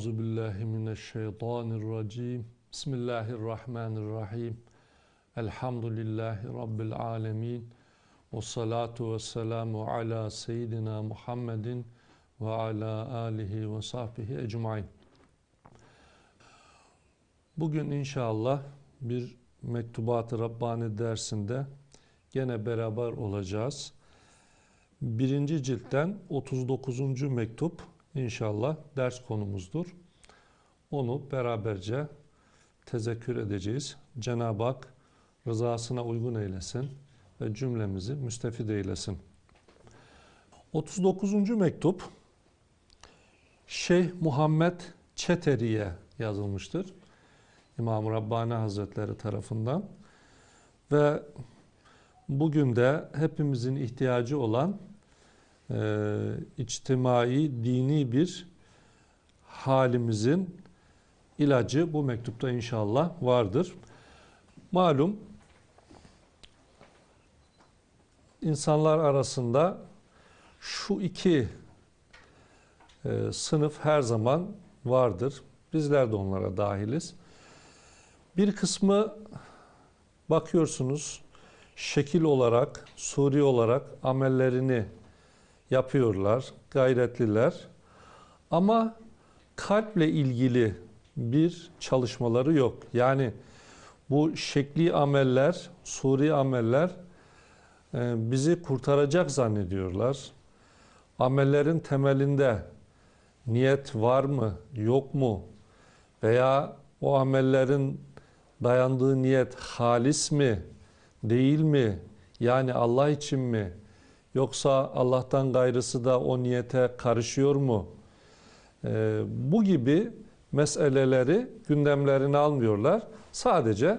Euzu billahi mineşşeytanirracim. Bismillahirrahmanirrahim. Elhamdülillahi rabbil alamin. Ve salatu ve selamu ala seyyidina Muhammedin ve ala alihi ve sahbihi ecmaîn. Bugün inşallah bir Mektubat-ı Rabbani dersinde gene beraber olacağız. Birinci ciltten 39. mektup inşallah ders konumuzdur. Onu beraberce tezekkür edeceğiz. Cenab-ı Hak rızasına uygun eylesin ve cümlemizi müstefid eylesin. 39. mektup Şeyh Muhammed Çeteri'ye yazılmıştır. İmam Rabbani Hazretleri tarafından ve bugün de hepimizin ihtiyacı olan e, içtimai, dini bir halimizin ilacı bu mektupta inşallah vardır. Malum insanlar arasında şu iki e, sınıf her zaman vardır. Bizler de onlara dahiliz. Bir kısmı bakıyorsunuz şekil olarak, suri olarak amellerini yapıyorlar, gayretliler. Ama kalple ilgili bir çalışmaları yok. Yani bu şekli ameller, suri ameller e, bizi kurtaracak zannediyorlar. Amellerin temelinde niyet var mı, yok mu? Veya o amellerin dayandığı niyet halis mi, değil mi? Yani Allah için mi? Yoksa Allah'tan gayrısı da o niyete karışıyor mu? Ee, bu gibi meseleleri gündemlerine almıyorlar. Sadece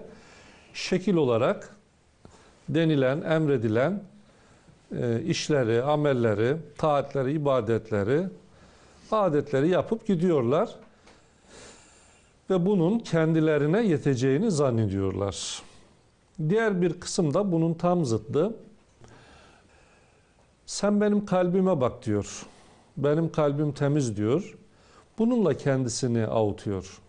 şekil olarak denilen, emredilen e, işleri, amelleri, taatleri, ibadetleri, adetleri yapıp gidiyorlar. Ve bunun kendilerine yeteceğini zannediyorlar. Diğer bir kısım da bunun tam zıttı. Sen benim kalbime bak diyor. Benim kalbim temiz diyor. Bununla kendisini avutuyor.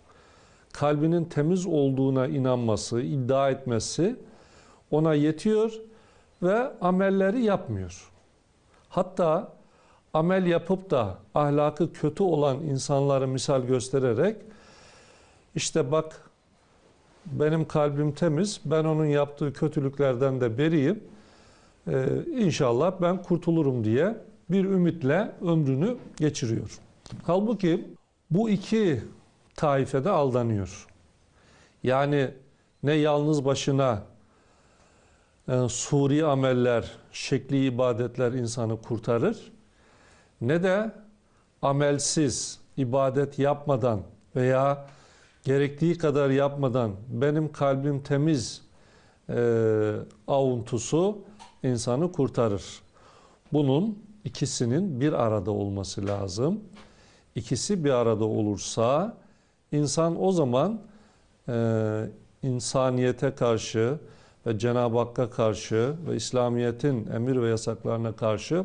Kalbinin temiz olduğuna inanması, iddia etmesi ona yetiyor ve amelleri yapmıyor. Hatta amel yapıp da ahlakı kötü olan insanları misal göstererek işte bak benim kalbim temiz, ben onun yaptığı kötülüklerden de beriyim ee, inşallah ben kurtulurum diye bir ümitle ömrünü geçiriyor. Halbuki bu iki taifede aldanıyor. Yani ne yalnız başına e, suri ameller, şekli ibadetler insanı kurtarır ne de amelsiz, ibadet yapmadan veya gerektiği kadar yapmadan benim kalbim temiz e, avuntusu insanı kurtarır. Bunun ikisinin bir arada olması lazım. İkisi bir arada olursa insan o zaman e, insaniyete karşı ve Cenab-ı Hakk'a karşı ve İslamiyet'in emir ve yasaklarına karşı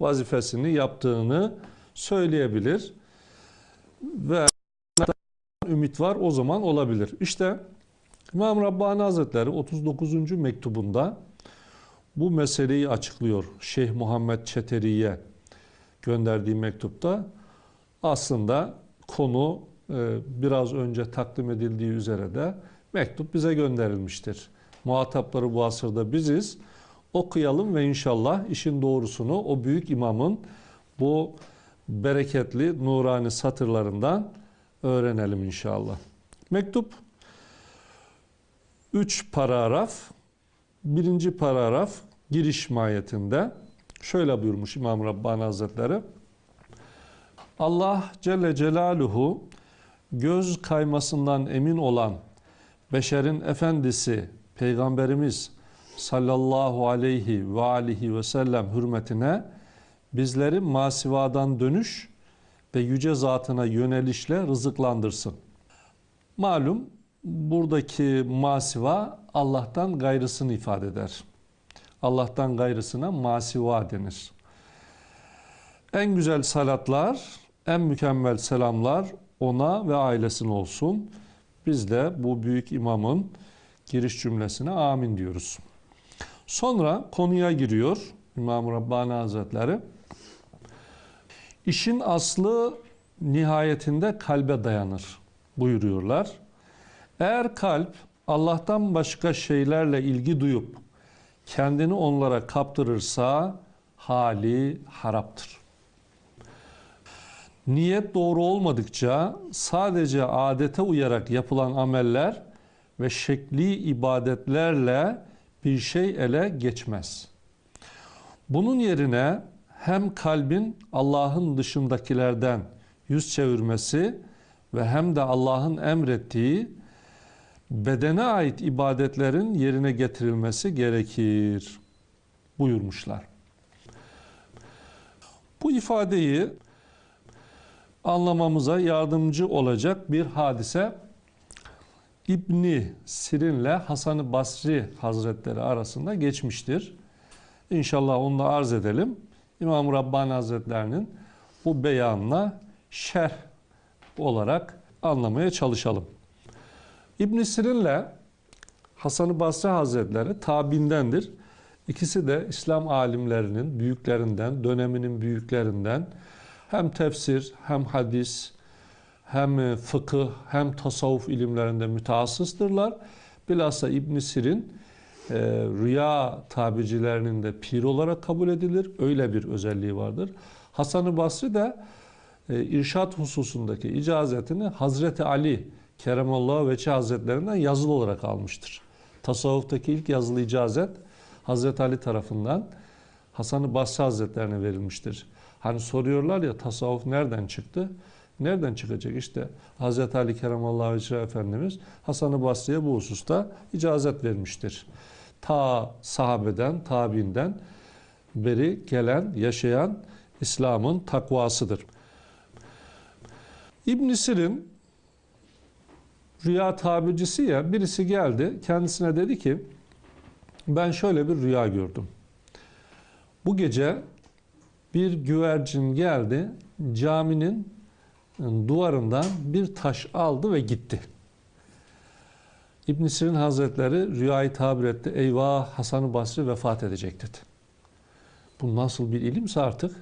vazifesini yaptığını söyleyebilir. Ve ümit var o zaman olabilir. İşte İmam Rabbani Hazretleri 39. mektubunda bu meseleyi açıklıyor Şeyh Muhammed Çeteri'ye gönderdiği mektupta. Aslında konu e, biraz önce takdim edildiği üzere de mektup bize gönderilmiştir. Muhatapları bu asırda biziz. Okuyalım ve inşallah işin doğrusunu o büyük imamın bu bereketli nurani satırlarından öğrenelim inşallah. Mektup 3 paragraf birinci paragraf giriş mahiyetinde şöyle buyurmuş İmam Rabbani Hazretleri. Allah Celle Celaluhu göz kaymasından emin olan beşerin efendisi Peygamberimiz sallallahu aleyhi ve alihi ve sellem hürmetine bizleri masivadan dönüş ve yüce zatına yönelişle rızıklandırsın. Malum buradaki masiva Allah'tan gayrısını ifade eder. Allah'tan gayrısına masiva denir. En güzel salatlar, en mükemmel selamlar ona ve ailesine olsun. Biz de bu büyük imamın giriş cümlesine amin diyoruz. Sonra konuya giriyor İmam-ı Rabbani Hazretleri. İşin aslı nihayetinde kalbe dayanır buyuruyorlar. Eğer kalp Allah'tan başka şeylerle ilgi duyup kendini onlara kaptırırsa hali haraptır. Niyet doğru olmadıkça sadece adete uyarak yapılan ameller ve şekli ibadetlerle bir şey ele geçmez. Bunun yerine hem kalbin Allah'ın dışındakilerden yüz çevirmesi ve hem de Allah'ın emrettiği bedene ait ibadetlerin yerine getirilmesi gerekir buyurmuşlar. Bu ifadeyi anlamamıza yardımcı olacak bir hadise İbni Sirin'le Hasan-ı Basri Hazretleri arasında geçmiştir. İnşallah onu da arz edelim. İmam Rabbani Hazretlerinin bu beyanına şerh olarak anlamaya çalışalım. İbn Sirin'le Hasan-ı Basri Hazretleri tabindendir. İkisi de İslam alimlerinin büyüklerinden, döneminin büyüklerinden hem tefsir, hem hadis, hem fıkıh, hem tasavvuf ilimlerinde mütehassıstırlar. Bilhassa İbn Sirin e, rüya tabicilerinin de pir olarak kabul edilir. Öyle bir özelliği vardır. Hasan-ı Basri de e, irşat hususundaki icazetini Hazreti Ali Keremallahu Veçi Hazretlerinden yazılı olarak almıştır. Tasavvuftaki ilk yazılı icazet Hazreti Ali tarafından Hasan-ı Basri Hazretlerine verilmiştir. Hani soruyorlar ya tasavvuf nereden çıktı? Nereden çıkacak? İşte Hazreti Ali Keremallahu Veçi Efendimiz Hasan-ı Basri'ye bu hususta icazet vermiştir. Ta sahabeden, tabiinden beri gelen, yaşayan İslam'ın takvasıdır. İbn Sirin rüya tabircisi ya birisi geldi kendisine dedi ki ben şöyle bir rüya gördüm. Bu gece bir güvercin geldi caminin duvarından bir taş aldı ve gitti. İbn Sirin Hazretleri rüyayı tabir etti. Eyvah Hasan-ı Basri vefat edecek dedi. Bu nasıl bir ilimse artık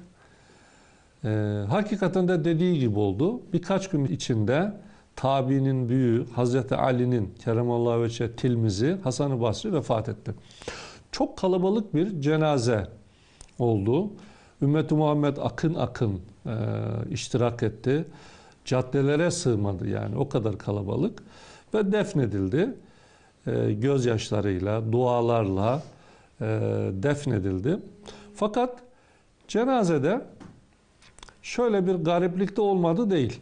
e, hakikaten de dediği gibi oldu. Birkaç gün içinde tabiinin büyüğü Hazreti Ali'nin Keremallahu Veçe tilmizi Hasan-ı Basri vefat etti. Çok kalabalık bir cenaze oldu. Ümmet-i Muhammed akın akın e, iştirak etti. Caddelere sığmadı yani o kadar kalabalık ve defnedildi. E, gözyaşlarıyla, dualarla e, defnedildi. Fakat cenazede şöyle bir gariplikte olmadı değil.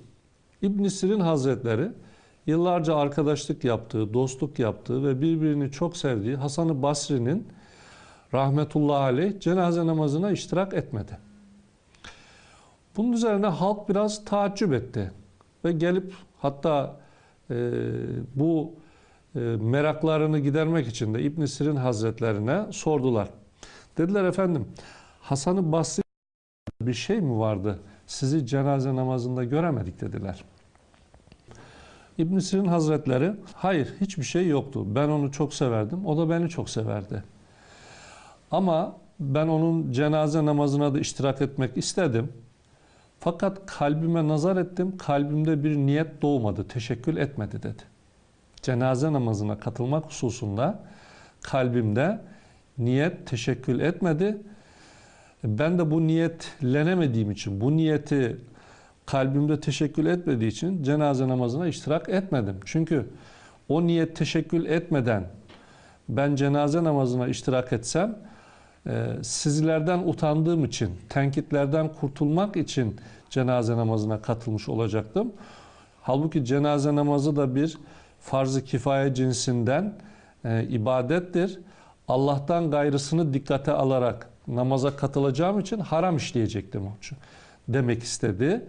İbn Sirin Hazretleri yıllarca arkadaşlık yaptığı, dostluk yaptığı ve birbirini çok sevdiği Hasan-ı Basri'nin rahmetullahi aleyh cenaze namazına iştirak etmedi. Bunun üzerine halk biraz taaccüp etti ve gelip hatta e, bu e, meraklarını gidermek için de İbn Sirin Hazretlerine sordular. Dediler efendim Hasan-ı Basri bir şey mi vardı? Sizi cenaze namazında göremedik dediler. İbn Sirin Hazretleri hayır hiçbir şey yoktu. Ben onu çok severdim. O da beni çok severdi. Ama ben onun cenaze namazına da iştirak etmek istedim. Fakat kalbime nazar ettim. Kalbimde bir niyet doğmadı. Teşekkül etmedi dedi. Cenaze namazına katılmak hususunda kalbimde niyet teşekkül etmedi. Ben de bu niyetlenemediğim için, bu niyeti kalbimde teşekkül etmediği için cenaze namazına iştirak etmedim. Çünkü o niyet teşekkül etmeden ben cenaze namazına iştirak etsem e, sizlerden utandığım için, tenkitlerden kurtulmak için cenaze namazına katılmış olacaktım. Halbuki cenaze namazı da bir farz-ı kifaye cinsinden e, ibadettir. Allah'tan gayrısını dikkate alarak namaza katılacağım için haram işleyecektim için. Demek istedi.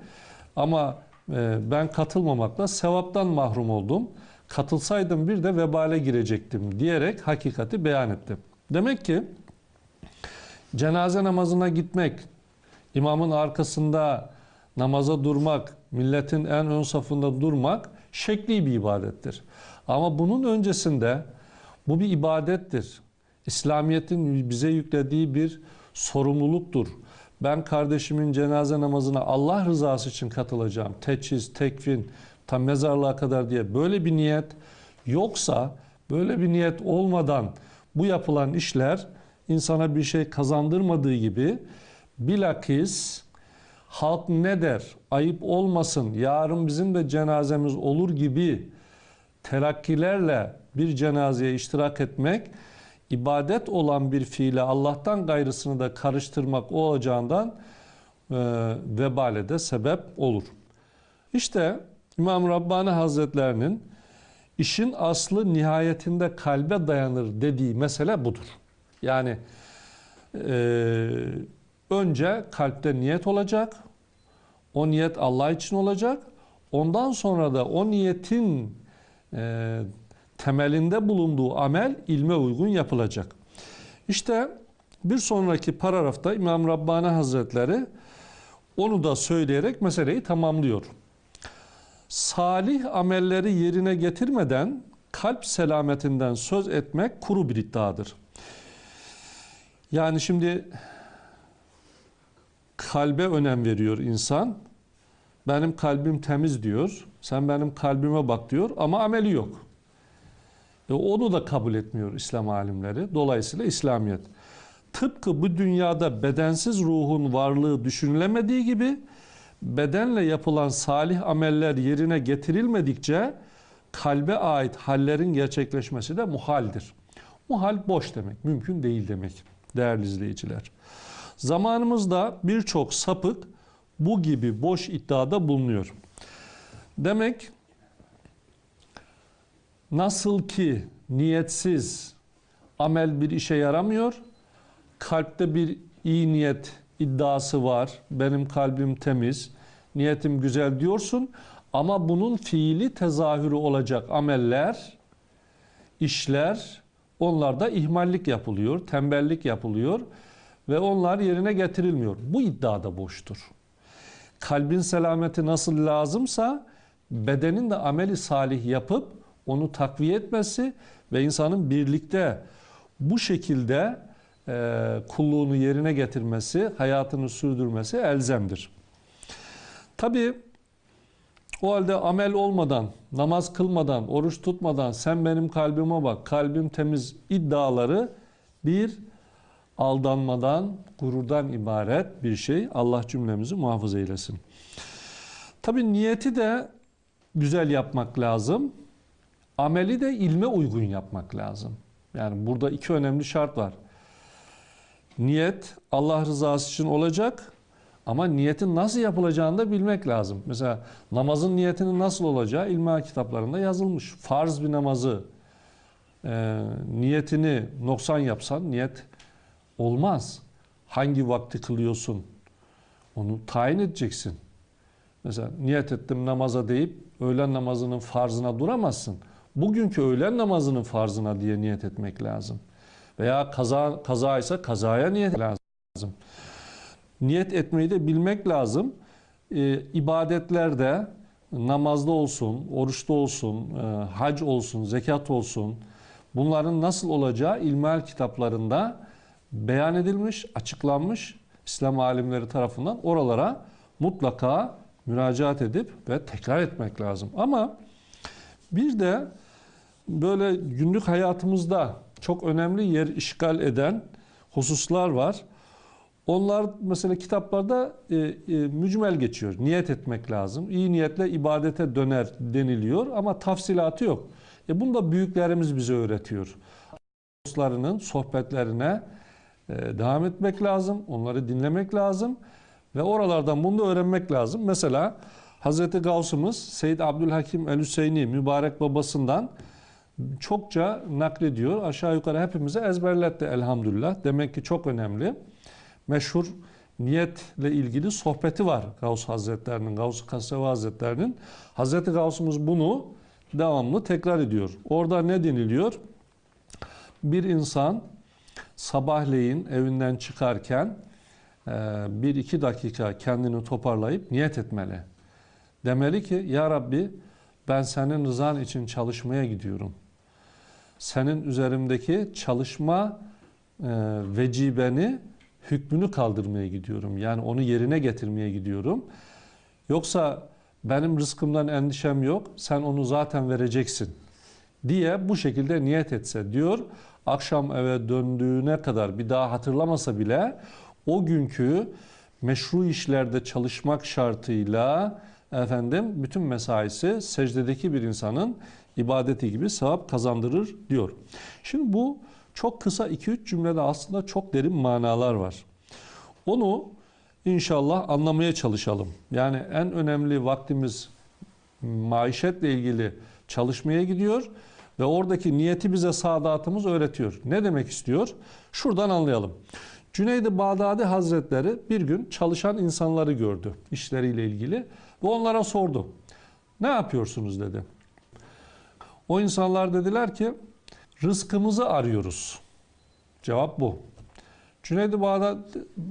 Ama e, ben katılmamakla sevaptan mahrum oldum. Katılsaydım bir de vebale girecektim diyerek hakikati beyan ettim. Demek ki cenaze namazına gitmek, imamın arkasında namaza durmak, milletin en ön safında durmak şekli bir ibadettir. Ama bunun öncesinde bu bir ibadettir. İslamiyet'in bize yüklediği bir sorumluluktur. Ben kardeşimin cenaze namazına Allah rızası için katılacağım. Teçhiz, tekfin, tam mezarlığa kadar diye böyle bir niyet yoksa böyle bir niyet olmadan bu yapılan işler insana bir şey kazandırmadığı gibi bilakis halk ne der ayıp olmasın yarın bizim de cenazemiz olur gibi terakkilerle bir cenazeye iştirak etmek ibadet olan bir fiile Allah'tan gayrısını da karıştırmak olacağından e, vebale de sebep olur. İşte İmam Rabbani Hazretlerinin işin aslı nihayetinde kalbe dayanır dediği mesele budur. Yani e, önce kalpte niyet olacak, o niyet Allah için olacak, ondan sonra da o niyetin e, temelinde bulunduğu amel ilme uygun yapılacak. İşte bir sonraki paragrafta İmam Rabbani Hazretleri onu da söyleyerek meseleyi tamamlıyor. Salih amelleri yerine getirmeden kalp selametinden söz etmek kuru bir iddiadır. Yani şimdi kalbe önem veriyor insan. Benim kalbim temiz diyor. Sen benim kalbime bak diyor ama ameli yok. E onu da kabul etmiyor İslam alimleri. Dolayısıyla İslamiyet. Tıpkı bu dünyada bedensiz ruhun varlığı düşünülemediği gibi bedenle yapılan salih ameller yerine getirilmedikçe kalbe ait hallerin gerçekleşmesi de muhaldir. Muhal boş demek, mümkün değil demek değerli izleyiciler. Zamanımızda birçok sapık bu gibi boş iddiada bulunuyor. Demek nasıl ki niyetsiz amel bir işe yaramıyor, kalpte bir iyi niyet iddiası var. Benim kalbim temiz, niyetim güzel diyorsun ama bunun fiili tezahürü olacak ameller, işler onlarda ihmallik yapılıyor, tembellik yapılıyor ve onlar yerine getirilmiyor. Bu iddia da boştur. Kalbin selameti nasıl lazımsa bedenin de ameli salih yapıp onu takviye etmesi ve insanın birlikte bu şekilde e, kulluğunu yerine getirmesi, hayatını sürdürmesi elzemdir. Tabi o halde amel olmadan, namaz kılmadan, oruç tutmadan sen benim kalbime bak, kalbim temiz iddiaları bir aldanmadan, gururdan ibaret bir şey. Allah cümlemizi muhafaza eylesin. Tabi niyeti de güzel yapmak lazım. Ameli de ilme uygun yapmak lazım. Yani burada iki önemli şart var. Niyet Allah rızası için olacak ama niyetin nasıl yapılacağını da bilmek lazım. Mesela namazın niyetinin nasıl olacağı ilmihal kitaplarında yazılmış. Farz bir namazı e, niyetini noksan yapsan niyet olmaz. Hangi vakti kılıyorsun? Onu tayin edeceksin. Mesela niyet ettim namaza deyip öğlen namazının farzına duramazsın. Bugünkü öğlen namazının farzına diye niyet etmek lazım. Veya kaza, kaza ise kazaya niyet lazım. Niyet etmeyi de bilmek lazım. Ee, ibadetlerde namazda olsun, oruçta olsun, e, hac olsun, zekat olsun bunların nasıl olacağı ilmihal kitaplarında beyan edilmiş, açıklanmış İslam alimleri tarafından oralara mutlaka müracaat edip ve tekrar etmek lazım. Ama bir de böyle günlük hayatımızda çok önemli yer işgal eden hususlar var. Onlar mesela kitaplarda e, e, mücmel geçiyor. Niyet etmek lazım. İyi niyetle ibadete döner deniliyor ama tafsilatı yok. E bunu da büyüklerimiz bize öğretiyor. Dostlarının sohbetlerine e, devam etmek lazım. Onları dinlemek lazım. Ve oralardan bunu da öğrenmek lazım. Mesela Hazreti Gavsımız Seyyid Abdülhakim el-Hüseyni mübarek babasından çokça naklediyor. Aşağı yukarı hepimize ezberletti elhamdülillah. Demek ki çok önemli. Meşhur niyetle ilgili sohbeti var Gavs Hazretlerinin, Gavs Kasevi Hazretlerinin. Hazreti Gavsımız bunu devamlı tekrar ediyor. Orada ne deniliyor? Bir insan sabahleyin evinden çıkarken bir iki dakika kendini toparlayıp niyet etmeli. Demeli ki ya Rabbi ben senin rızan için çalışmaya gidiyorum. Senin üzerimdeki çalışma e, vecibeni, hükmünü kaldırmaya gidiyorum. Yani onu yerine getirmeye gidiyorum. Yoksa benim rızkımdan endişem yok, sen onu zaten vereceksin diye bu şekilde niyet etse diyor. Akşam eve döndüğüne kadar bir daha hatırlamasa bile o günkü meşru işlerde çalışmak şartıyla efendim bütün mesaisi secdedeki bir insanın ibadeti gibi sevap kazandırır diyor. Şimdi bu çok kısa 2-3 cümlede aslında çok derin manalar var. Onu inşallah anlamaya çalışalım. Yani en önemli vaktimiz maişetle ilgili çalışmaya gidiyor ve oradaki niyeti bize saadatımız öğretiyor. Ne demek istiyor? Şuradan anlayalım. Cüneyd-i Bağdadi Hazretleri bir gün çalışan insanları gördü işleriyle ilgili ve onlara sordu. Ne yapıyorsunuz dedi. O insanlar dediler ki rızkımızı arıyoruz. Cevap bu. Cüneyd-i Bağdadi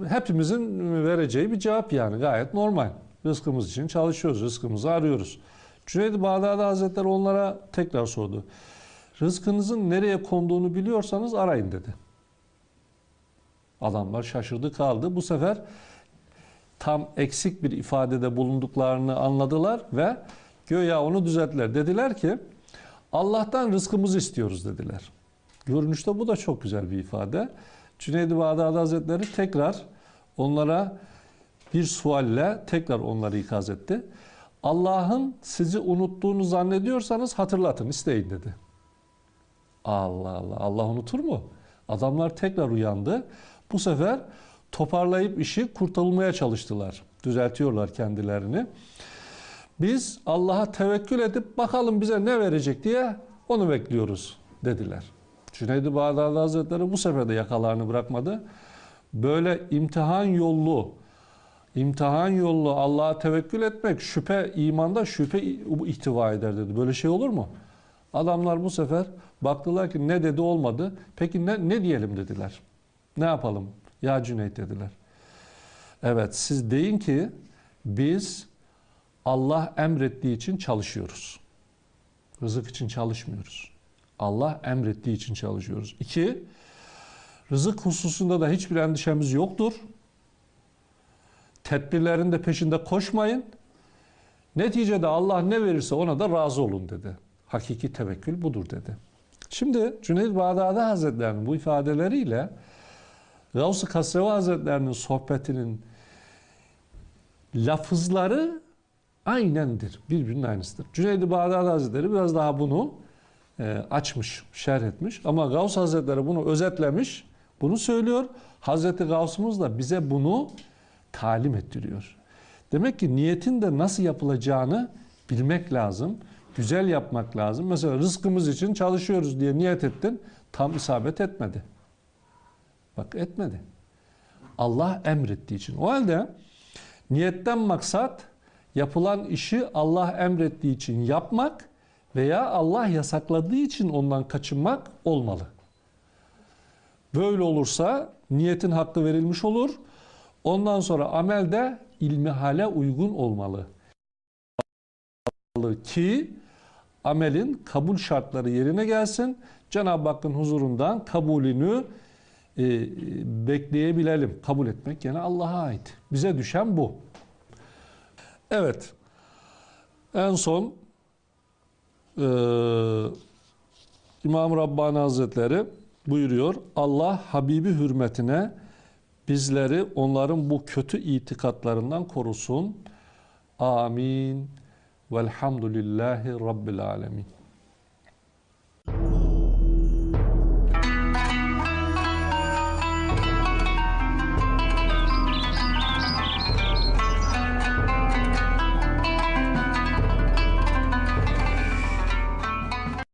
hepimizin vereceği bir cevap yani gayet normal. Rızkımız için çalışıyoruz, rızkımızı arıyoruz. Cüneyd-i Bağdadi Hazretleri onlara tekrar sordu. Rızkınızın nereye konduğunu biliyorsanız arayın dedi. Adamlar şaşırdı kaldı. Bu sefer tam eksik bir ifadede bulunduklarını anladılar ve göya onu düzelttiler. Dediler ki Allah'tan rızkımızı istiyoruz dediler. Görünüşte bu da çok güzel bir ifade. Cüneyd-i Bağdadi Hazretleri tekrar onlara bir sualle tekrar onları ikaz etti. Allah'ın sizi unuttuğunu zannediyorsanız hatırlatın, isteyin dedi. Allah Allah, Allah unutur mu? Adamlar tekrar uyandı. Bu sefer toparlayıp işi kurtarılmaya çalıştılar. Düzeltiyorlar kendilerini. Biz Allah'a tevekkül edip bakalım bize ne verecek diye onu bekliyoruz dediler. Cüneyd-i Bağdadi Hazretleri bu sefer de yakalarını bırakmadı. Böyle imtihan yollu, imtihan yollu Allah'a tevekkül etmek şüphe, imanda şüphe ihtiva eder dedi. Böyle şey olur mu? Adamlar bu sefer baktılar ki ne dedi olmadı. Peki ne, ne diyelim dediler. Ne yapalım? Ya Cüneyt dediler. Evet siz deyin ki biz Allah emrettiği için çalışıyoruz. Rızık için çalışmıyoruz. Allah emrettiği için çalışıyoruz. İki, rızık hususunda da hiçbir endişemiz yoktur. Tedbirlerin de peşinde koşmayın. Neticede Allah ne verirse ona da razı olun dedi. Hakiki tevekkül budur dedi. Şimdi Cüneyd Bağdadi Hazretleri'nin bu ifadeleriyle Gavs-ı Kasrevi Hazretleri'nin sohbetinin lafızları aynendir. Birbirinin aynısıdır. Cüneyd-i Bağdadi Hazretleri biraz daha bunu e, açmış, şerh etmiş. Ama Gavs Hazretleri bunu özetlemiş, bunu söylüyor. Hazreti Gavs'ımız da bize bunu talim ettiriyor. Demek ki niyetin de nasıl yapılacağını bilmek lazım. Güzel yapmak lazım. Mesela rızkımız için çalışıyoruz diye niyet ettin. Tam isabet etmedi. Bak etmedi. Allah emrettiği için. O halde niyetten maksat yapılan işi Allah emrettiği için yapmak veya Allah yasakladığı için ondan kaçınmak olmalı. Böyle olursa niyetin hakkı verilmiş olur. Ondan sonra amel de ilmihale uygun olmalı. Ki amelin kabul şartları yerine gelsin. Cenab-ı Hakk'ın huzurundan kabulünü e, bekleyebilelim. Kabul etmek yani Allah'a ait. Bize düşen bu. Evet. En son e, İmam Rabbani Hazretleri buyuruyor. Allah Habibi hürmetine bizleri onların bu kötü itikatlarından korusun. Amin. Velhamdülillahi Rabbil Alemin.